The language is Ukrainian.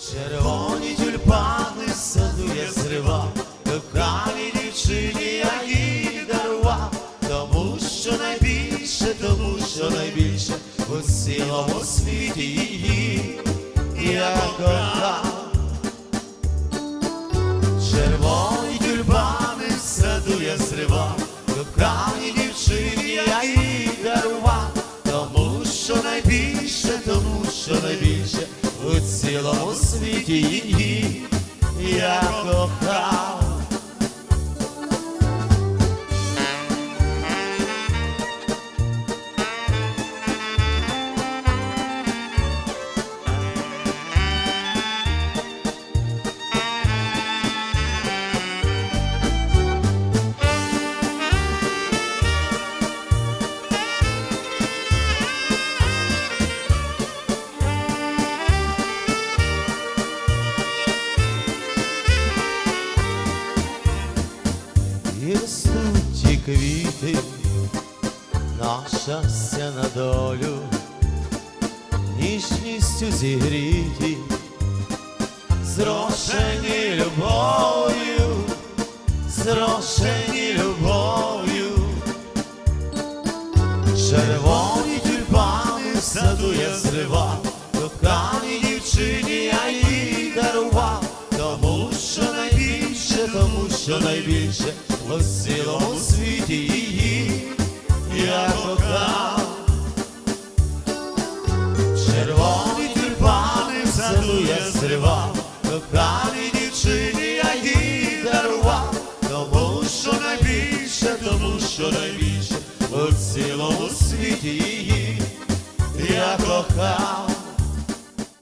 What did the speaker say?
Червоні тюльпани в саду я зривав, коханій дівчині я її дарував, тому що найбільше, тому що найбільше у цілому світі її я кохав. Червоні тюльпани в саду я зривав, коханій дівчині я її дарував, тому що найбільше, тому що найбільше у цілому світі її я кохав. І ростуть ті квіти, на щастя на долю, ніжністю зігріті, зрошені любов'ю, зрошені любов'ю, червоні тюльпани в саду я зривав, коханій дівчині що найбільше у цілому світі її я кохав. Червоні тюльпани в саду я зривав, коханій дівчині я її дарував, тому що найбільше, тому що найбільше у цілому світі її я кохав.